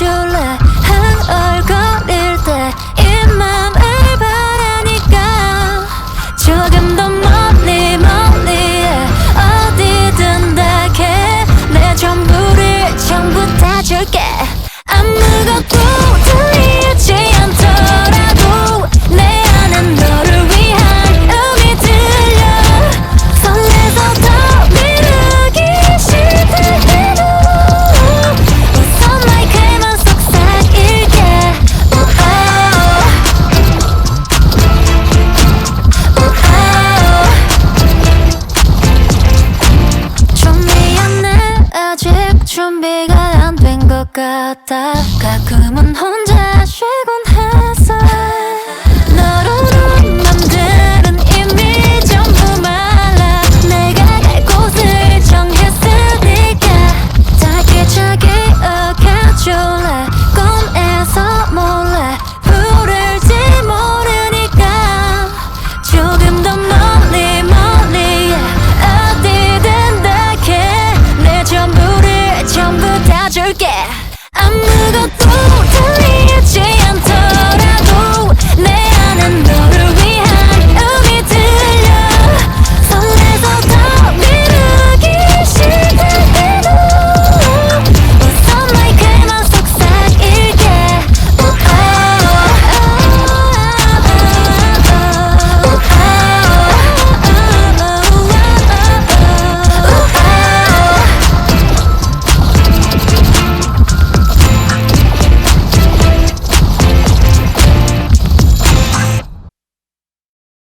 줄래 한 얼굴 준비가 안 된 것 같아. 가끔은 혼자 줄게. 아무것도